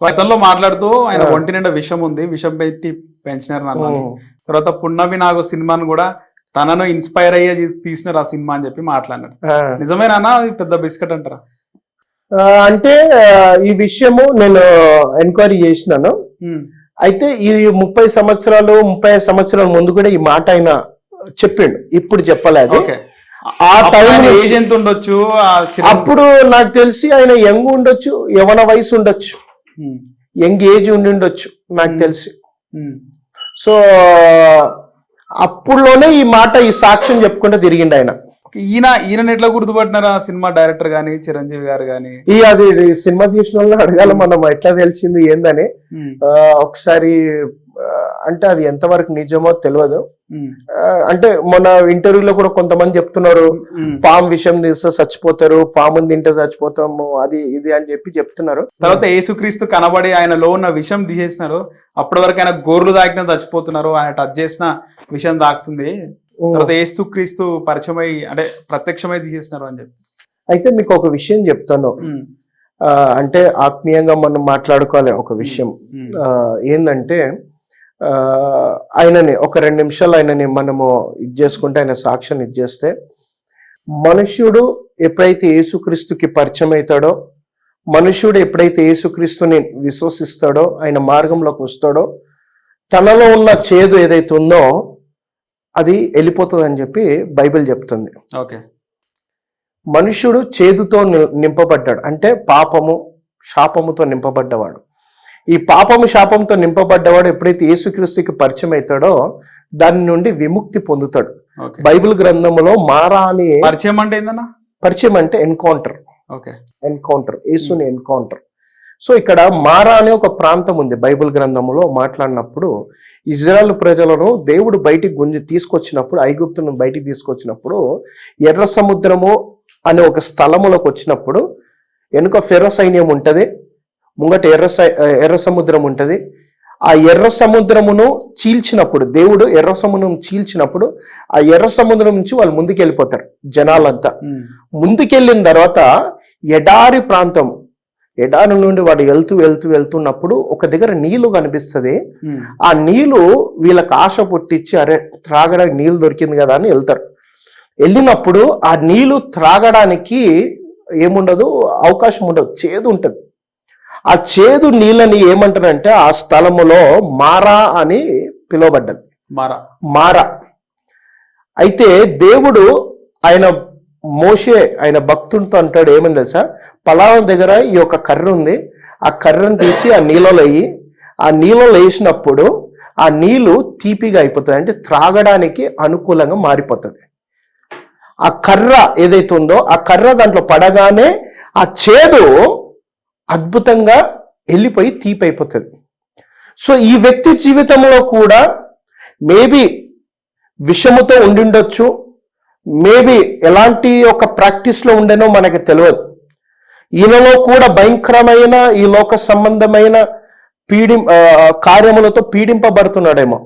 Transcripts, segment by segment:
గతంలో మాట్లాడుతూ ఆయన. ఒంటి నిండా విషం ఉంది విషం పెట్టి పెంచినారు నన్ను. తర్వాత పున్నమి నాగు సినిమాను కూడా తనను ఇన్స్పైర్ అయ్యే తీసినారు ఆ సినిమా అని చెప్పి మాట్లాడినారు. నిజమేనా అది పెద్ద బిస్కెట్ అంటారా? అంటే ఈ విషయము నేను ఎంక్వైరీ చేసినాను. అయితే ఈ ముప్పై సంవత్సరాలు ముప్పై సంవత్సరాల ముందు కూడా ఈ మాట ఆయన చెప్పిండు. ఇప్పుడు చెప్పలేదు ఆ టైం ఏజ్ ఎంత ఉండొచ్చు? అప్పుడు నాకు తెలిసి ఆయన యంగ్ ఉండొచ్చు యవన వయసు ఉండొచ్చు. యంగ్ ఏజ్ ఉండి ఉండొచ్చు నాకు Hmm. తెలిసి. సో అప్పుడులోనే ఈ మాట ఈ సాక్ష్యం చెప్పుకుంటూ తిరిగిండు ఆయన. ఈయన ఈయన ఎట్లా గుర్తుపట్టినారా సినిమా డైరెక్టర్ గాని చిరంజీవి గారు గాని? ఈ అది సినిమా తీసిన వాళ్ళని అడగాలి మనం ఎట్లా తెలిసింది ఏందని. ఒకసారి అంటే అది ఎంతవరకు నిజమో తెలియదు అంటే మొన్న ఇంటర్వ్యూలో కూడా కొంతమంది చెప్తున్నారు. పాము విషయం తీస్తే చచ్చిపోతారు పాముని తింటే చచ్చిపోతాము అది ఇది అని చెప్పి చెప్తున్నారు. తర్వాత యేసుక్రీస్తు కనబడి ఆయనలో ఉన్న విషం తీసేసినారు. అప్పటి వరకు ఆయన గోర్లు తాకినా చచ్చిపోతున్నారు ఆయన టచ్ చేసిన విషం తాకుతుంది. తర్వాత ఏస్తు క్రీస్తు పరిచయమై అంటే ప్రత్యక్షమై తీసేసినారు అని చెప్పి. అయితే మీకు ఒక విషయం చెప్తాను. అంటే ఆత్మీయంగా మనం మాట్లాడుకోవాలి ఒక విషయం. ఆ, ఆయనని ఒక రెండు నిమిషాలు ఆయనని మనము ఇది చేసుకుంటే ఆయన సాక్ష్యం ఇది చేస్తే మనుష్యుడు ఎప్పుడైతే యేసుక్రీస్తుకి పరిచయం అవుతాడో మనుష్యుడు ఎప్పుడైతే యేసుక్రీస్తుని విశ్వసిస్తాడో ఆయన మార్గంలోకి వస్తాడో తనలో ఉన్న చేదు ఏదైతే ఉందో అది వెళ్ళిపోతుంది అని చెప్పి బైబిల్ చెప్తుంది. ఓకే. మనుష్యుడు చేదుతో నింపబడ్డాడు. అంటే పాపము శాపముతో నింపబడ్డవాడు. ఈ పాపము శాపంతో నింపబడ్డవాడు ఎప్పుడైతే యేసుక్రీస్తుకి పరిచయం అవుతాడో దాని నుండి విముక్తి పొందుతాడు. బైబిల్ గ్రంథములో మారా అని పరిచయం అంటే ఏందన్నా? పరిచయం అంటే ఎన్కౌంటర్. ఓకే. ఎన్కౌంటర్. యేసుని ఎన్కౌంటర్. సో ఇక్కడ మారా అనే ఒక ప్రాంతం ఉంది బైబిల్ గ్రంథములో మాట్లాడినప్పుడు. ఇజ్రాయెల్ ప్రజలను దేవుడు బయటికి గుంజి తీసుకొచ్చినప్పుడు ఐగుప్తును బయటికి తీసుకొచ్చినప్పుడు ఎర్ర సముద్రము అనే ఒక స్థలములోకి వచ్చినప్పుడు వెనుక ఫెరో సైన్యం ఉంటది. ముంగట ఎర్ర ఎర్ర సముద్రం ఉంటది. ఆ ఎర్ర సముద్రమును చీల్చినప్పుడు దేవుడు ఎర్ర సముద్రం చీల్చినప్పుడు ఆ ఎర్ర సముద్రం నుంచి వాళ్ళు ముందుకు వెళ్ళిపోతారు జనాలంతా ముందుకెళ్ళిన తర్వాత ఎడారి ప్రాంతం ఎడారి నుండి వాడు వెళ్తూ వెళ్తూ వెళ్తున్నప్పుడు ఒక దగ్గర నీళ్ళు కనిపిస్తుంది. ఆ నీళ్ళు వీళ్ళకి ఆశ పుట్టించి అరే త్రాగడానికి నీళ్ళు దొరికింది కదా అని వెళ్తారు. వెళ్ళినప్పుడు ఆ నీళ్ళు త్రాగడానికి ఏముండదు అవకాశం ఉండదు చేదు ఉంటది. ఆ చేదు నీళ్ళని ఏమంటారంటే ఆ స్థలములో మారా అని పిలువబడ్డది. మారా. మార. అయితే దేవుడు ఆయన మోషే ఆయన భక్తునితో అంటాడు ఏమని తెలుసా? పలానా దగ్గర ఈ యొక్క కర్ర ఉంది. ఆ కర్రను తీసి ఆ నీళ్ళలో వేయి. ఆ నీళ్ళలో వేసినప్పుడు ఆ నీళ్ళు తీపిగా అయిపోతుంది అంటే త్రాగడానికి అనుకూలంగా మారిపోతుంది. ఆ కర్ర ఏదైతే ఉందో ఆ కర్ర దాంట్లో పడగానే ఆ చేదు అద్భుతంగా వెళ్ళిపోయి తీపి అయిపోతుంది. సో ఈ వ్యక్తి జీవితంలో కూడా మేబీ విషముతో ఉండిండొచ్చు మేబీ ఎలాంటి ఒక ప్రాక్టీస్లో ఉండేనో మనకి తెలియదు ఈయనలో కూడా భయంకరమైన ఈ లోక సంబంధమైన పీడి కార్యములతో పీడింపబడుతున్నాడేమో.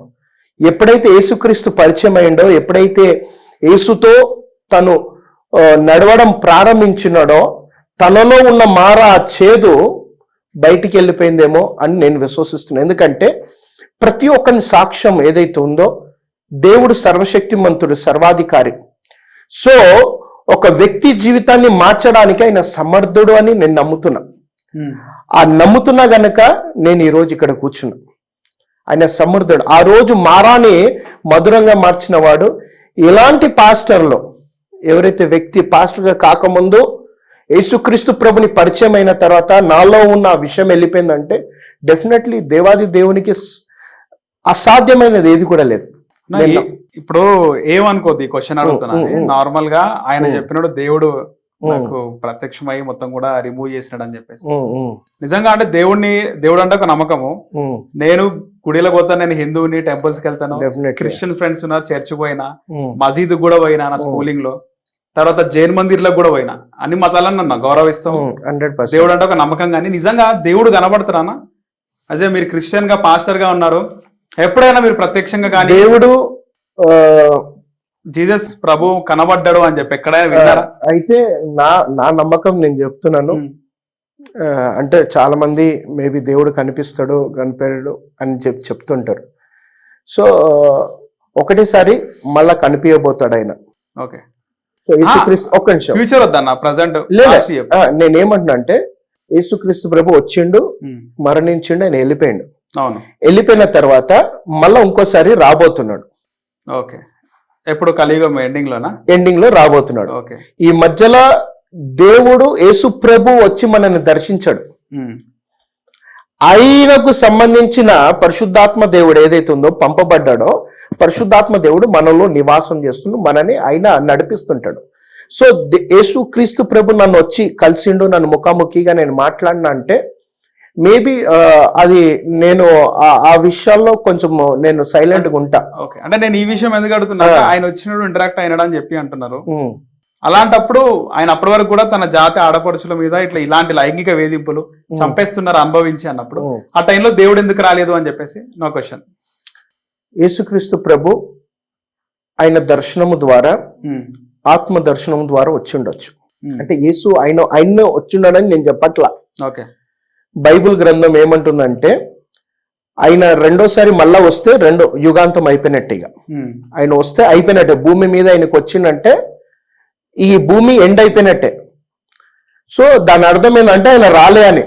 ఎప్పుడైతే యేసుక్రీస్తు పరిచయం అయిండో ఎప్పుడైతే యేసుతో తను నడవడం ప్రారంభించినాడో తనలో ఉన్న మార ఆ చేదు బయటికి వెళ్ళిపోయిందేమో అని నేను విశ్వసిస్తున్నాను ఎందుకంటే ప్రతి ఒక్కరి సాక్ష్యం ఏదైతే ఉందో దేవుడు సర్వశక్తిమంతుడు సర్వాధికారి. సో ఒక వ్యక్తి జీవితాన్ని మార్చడానికి ఆయన సమర్థుడు అని నేను నమ్ముతున్నా. ఆ నమ్ముతున్నా గనక నేను ఈ రోజు ఇక్కడ కూర్చున్నా. ఆయన సమర్థుడు. ఆ రోజు మారాని మధురంగా మార్చిన వాడు ఇలాంటి పాస్టర్లో ఎవరైతే వ్యక్తి పాస్టర్గా కాకముందు యేసుక్రీస్తు ప్రభుని పరిచయం అయిన తర్వాత నాలో ఉన్న ఆ విషయం వెళ్ళిపోయిందంటే డెఫినెట్లీ దేవాది దేవునికి అసాధ్యమైనది ఏది కూడా లేదు. ఇప్పుడు ఏమనుకోద్ది క్వశ్చన్ అడుగుతున్నా ఉమ్, ఉమ్. నార్మల్గా ఆయన. చెప్పినాడు దేవుడు నాకు ప్రత్యక్షమై మొత్తం కూడా రిమూవ్ చేసినాడు అని చెప్పేసి నిజంగా అంటే దేవుడిని దేవుడు అంటే ఒక నమ్మకము. నేను గుడిలోకి పోతాను నేను హిందువుని టెంపుల్స్కి వెళ్తాను. క్రిస్టియన్ ఫ్రెండ్స్ ఉన్నారు చర్చ్ పోయినా మసీద్ కూడా పోయినా నా. స్కూలింగ్లో తర్వాత జైన్ మందిర్లో కూడా పోయినా. అన్ని మతాలను నన్ను గౌరవిస్తాం. 100%. దేవుడు అంటే ఒక నమ్మకం కానీ నిజంగా దేవుడు కనబడతారా అదే మీరు క్రిస్టియన్గా పాస్టర్గా ఉన్నారు. ఎప్పుడైనా మీరు ప్రత్యక్షంగా కానీ దేవుడు జీసస్ ప్రభు కనబడ్డాడు అని చెప్పి ఎక్కడైనా విన్నారా? అయితే నా నా నమ్మకం నేను చెప్తున్నాను. అంటే చాలా మంది మేబీ దేవుడు కనిపిస్తాడు కనిపెడడు అని చెప్పి చెప్తుంటారు. సో ఒకటేసారి మళ్ళా కనిపించబోతాడు ఆయన. ఓకే. ఒక్క నిమిషం. ఫ్యూచర్ వద్దన్న ప్రజెంట్ నేనేమంటున్నా అంటే యేసుక్రీస్తు ప్రభు వచ్చిండు మరణించిండు ఆయన వెళ్ళిపోయిండు. అవును. వెళ్ళిపోయిన తర్వాత మళ్ళా ఇంకోసారి రాబోతున్నాడు. ఓకే. ఎప్పుడు కలియుగం ఎండింగ్ లోనా ఎండింగ్లో రాబోతున్నాడు. ఓకే. ఈ మధ్యలో దేవుడు యేసు ప్రభు వచ్చి మనల్ని దర్శించాడు. ఉమ్. ఆయనకు సంబంధించిన పరిశుద్ధాత్మ దేవుడు ఏదైతే ఉందో పంపబడ్డాడో పరిశుద్ధాత్మ దేవుడు మనలో నివాసం చేస్తుండు మనని ఆయన నడిపిస్తుంటాడు. సో యేసు క్రీస్తు ప్రభు నన్ను వచ్చి కలిసిండు నన్ను ముఖాముఖిగా నేను మాట్లాడినా అంటే మేబీ అది నేను ఆ- విషయాల్లో కొంచెం నేను సైలెంట్గా ఉంటా. ఓకే. అంటే నేను ఈ విషయం ఎందుకు అడుగుతున్నా. ఆయన వచ్చినప్పుడు ఇంటరాక్ట్ అయినాడు అని చెప్పి అంటున్నారు. అలాంటప్పుడు ఆయన అప్పటి వరకు కూడా తన జాతి ఆడపడుచుల మీద ఇట్లా ఇలాంటి లైంగిక వేధింపులు చంపేస్తున్నారు అనుభవించి అన్నప్పుడు. ఆ టైంలో దేవుడు ఎందుకు రాలేదు అని చెప్పేసి నో క్వశ్చన్. యేసుక్రీస్తు ప్రభు ఆయన దర్శనము ద్వారా ఆత్మ దర్శనం ద్వారా వచ్చి ఉండొచ్చు అంటే యేసు ఆయన ఆయన వచ్చిండని నేను చెప్పట్లా. ఓకే. బైబిల్ గ్రంథం ఏమంటుందంటే ఆయన రెండోసారి మళ్ళా వస్తే రెండో యుగాంతం అయిపోయినట్టుగా ఆయన వస్తే అయిపోయినట్టే భూమి మీద ఆయనకు వచ్చిందంటే ఈ భూమి ఎండ్ అయిపోయినట్టే. సో దాని అర్థం ఏంటంటే ఆయన రాలే అని.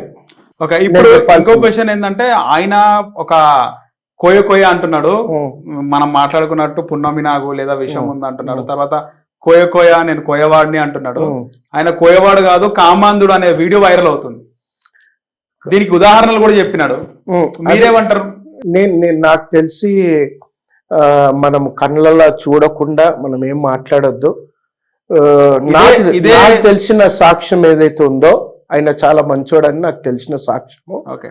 ఓకే ఇప్పుడు. ఇంకో క్వశ్చన్ ఏంటంటే ఆయన ఒక కోయ కోయ అంటున్నాడు. మనం మాట్లాడుకున్నట్టు పున్నమి నాగు లేదా విషయం. ఉంది అంటున్నాడు. తర్వాత కోయ కోయ నేను కోయవాడిని అంటున్నాడు. ఆయన కోయవాడు కాదు కామాంధుడు అనే వీడియో వైరల్ అవుతుంది. దీనికి ఉదాహరణలు కూడా చెప్పినాడు. మీరేమంటారు? నేను నేను నాకు తెలిసి మనం కళ్ళలా చూడకుండా మనం ఏం మాట్లాడొద్దు. నాకు తెలిసిన సాక్ష్యం ఏదైతే ఉందో ఆయన చాలా మంచోడని నాకు తెలిసిన సాక్ష్యము. ఓకే.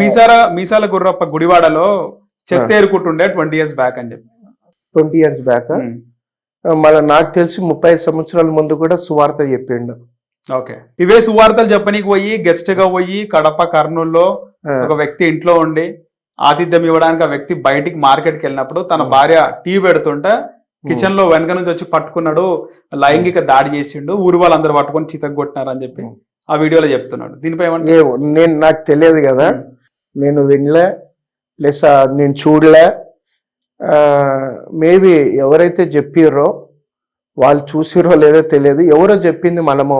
మీసాల మీసాల గుర్రప్ప గుడివాడలో చెత్త ఏరుకుంటుండే ట్వంటీ ఇయర్స్ బ్యాక్ అని చెప్పి. Twenty years back. మన నాకు తెలిసి ముప్పై సంవత్సరాల ముందు కూడా సువార్త చెప్పిండు. ఓకే. ఇవే సువార్తలు చెప్పనీకి పోయి గెస్ట్గా పోయి కడప కర్నూలులో ఒక వ్యక్తి ఇంట్లో ఉండి ఆతిథ్యం ఇవ్వడానికి ఆ వ్యక్తి బయటికి మార్కెట్కి వెళ్ళినప్పుడు తన. భార్య టీ పెడుతుంటే కిచెన్లో వెనక నుంచి వచ్చి పట్టుకున్నాడు లైంగిక దాడి చేసిండు ఊరు వాళ్ళందరూ పట్టుకొని చితక్ కొట్టినారు అని చెప్పి. ఆ వీడియోలో చెప్తున్నాడు. దీనిపై నేను నాకు తెలియదు కదా. నేను వినలే ప్లస్ నేను చూడలే. మేబీ ఎవరైతే చెప్పిర్రో వాళ్ళు చూసిరో లేదో తెలియదు. ఎవరో చెప్పింది మనము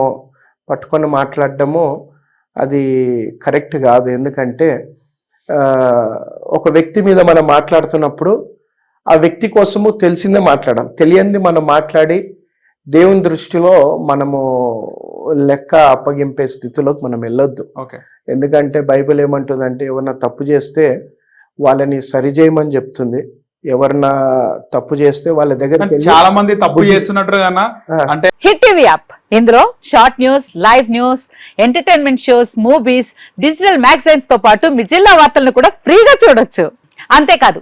పట్టుకొని మాట్లాడడము అది కరెక్ట్ కాదు. ఎందుకంటే ఒక వ్యక్తి మీద మనం మాట్లాడుతున్నప్పుడు ఆ వ్యక్తి కోసము తెలిసిందే మాట్లాడాలి. తెలియంది మనం మాట్లాడి దేవుని దృష్టిలో మనము లెక్క అప్పగింపే స్థితిలోకి మనం వెళ్ళొద్దు. ఓకే. ఎందుకంటే బైబిల్ ఏమంటుందంటే ఎవరన్నా తప్పు చేస్తే వాళ్ళని సరిచేయమని చెప్తుంది. ఎవరన్నా తప్పు చేస్తే వాళ్ళ దగ్గరికి వెళ్ళి, చాలా మంది తప్పు ఆ, అంటే హిట్ టీవీ యాప్. ఇందులో short news live news entertainment shows movies digital మ్యాగజైన్స్తో పాటు మీ జిల్లా వార్తలను కూడా ఫ్రీగా చూడొచ్చు. అంతేకాదు